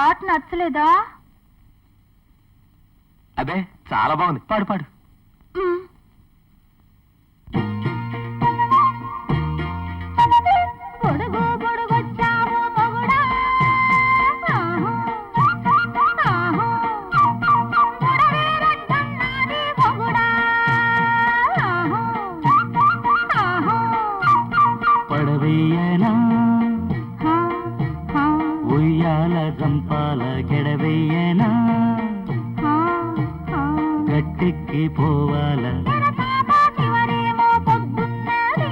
నచ్చలేదా? అదే చాలా బాగుంది. పాడు పాడు. గట్టెక్కి పోవాల ఎరపాట చివరేమో పొద్దున్నది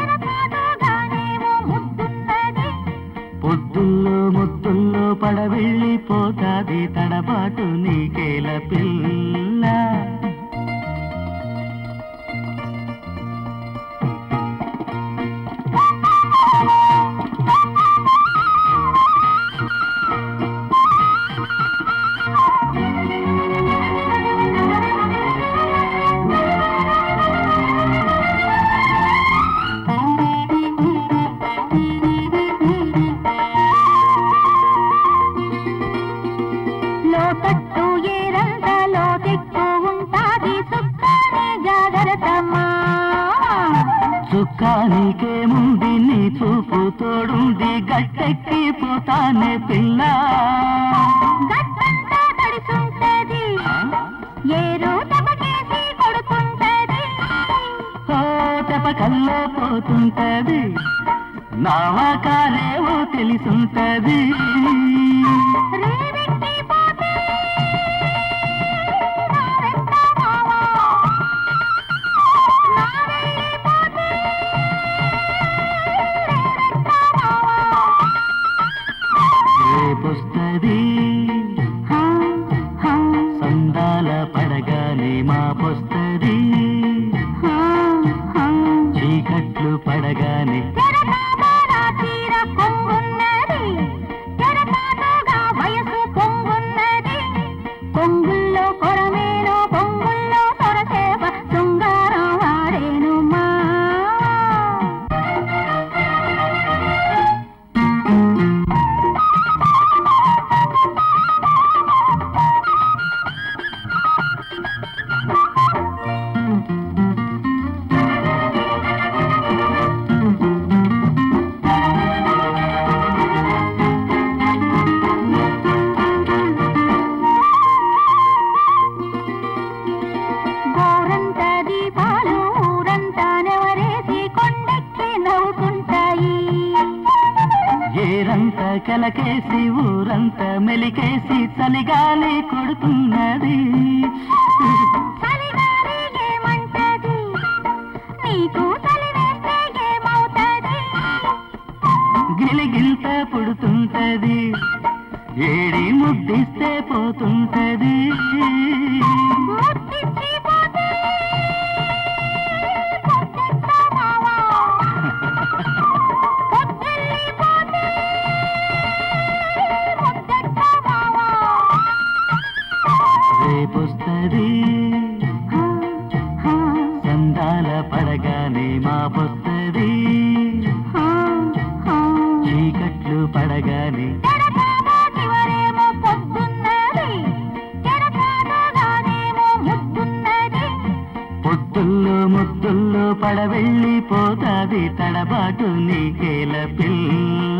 ఎరపాటుగానేమో ముద్దున్నది. పొద్దుల్లో ముద్దుల్లో పడవెళ్ళిపోతాది తడబాటు నీకేల పిల్ల. లోతట్టు ఏరంత లోతెక్కు ఉంటాది? సుక్కని జాగ్రత్తమ్మా. చుక్కానికేముంది నీ చూపు తోడుంది గట్టెక్కి పోతానే పిల్ల. గట్టంతా తడిసుంటది. ఏరు తపకేసి కొడుతుంటది ఓ తెపకల్లో పోతుంటది నావకాలేవో తెలిసుంటది. చీకట్లు పడగానే ఏరంతా కలకేసి ఊరంతా మెలికేసి చలిగాలి కొడుతున్నది. గిలిగిల్త పుడుతుంటది. ఏడి ముద్దిస్తే పోతుంటది. రేపొస్తది సందాల పడగానే మాపొస్తది. చీకట్లు పడగానే. పొద్దుల్లో ముద్దుల్లో పడవెళ్ళిపోతాది తడబాటు నీకేల పిల్ల